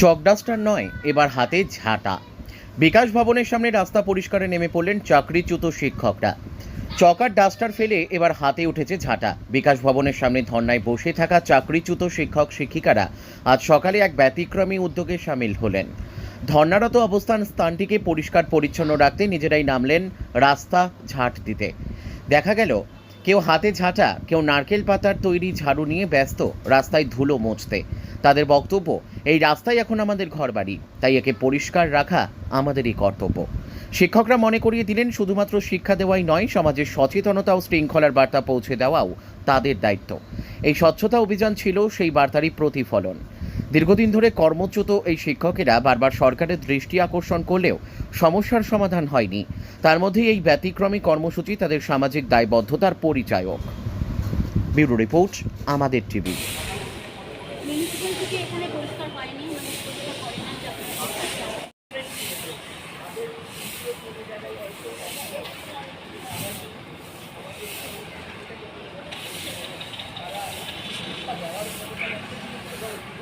চকডাস্টার নয়, এবার হাতে ঝাঁটা। বিকাশ ভবনের সামনে রাস্তা পরিষ্কারে নেমে পড়লেন চাকরিচ্যুত শিক্ষকরা। চকার ডাস্টার ফেলে এবার হাতে উঠেছে ঝাঁটা। বিকাশ ভবনের সামনে ধর্নায় বসে থাকা চাকরিচ্যুত শিক্ষক শিক্ষিকারা আজ সকালে এক ব্যতিক্রমী উদ্যোগে সামিল হলেন। ধর্নারত অবস্থান স্থানটিকে পরিষ্কার পরিচ্ছন্ন রাখতে নিজেরাই নামলেন রাস্তা ঝাঁট দিতে। দেখা গেল, কেউ হাতে ঝাঁটা, কেউ নারকেল পাতার তৈরি ঝাড়ু নিয়ে ব্যস্ত, রাস্তায় ধুলো মুছতে তাদের বক্তব্য এই রাস্তাই এখন আমাদের ঘরবাড়ি, তাই একে পরিষ্কার রাখা আমাদেরই কর্তব্য। শিক্ষকরা মনে করিয়ে দিলেন, শুধুমাত্র শিক্ষা দেওয়াই নয়, সমাজের সচেতনতা ও শৃঙ্খলার বার্তা পৌঁছে দেওয়াও তাদের দায়িত্ব। এই স্বচ্ছতা অভিযান ছিল সেই বার্তারই প্রতিফলন। দীর্ঘদিন ধরে কর্মচ্যুত এই শিক্ষকেরা বারবার সরকারের দৃষ্টি আকর্ষণ করলেও সমস্যার সমাধান হয়নি। তার মধ্যে এই ব্যতিক্রমী কর্মসূচি তাদের সামাজিক দায়বদ্ধতার পরিচায়ক। ব্যুরো রিপোর্ট, আমাদের টিভি। মিউনিসিপ্যাল থেকে এখানে পরিষ্কার পায়নি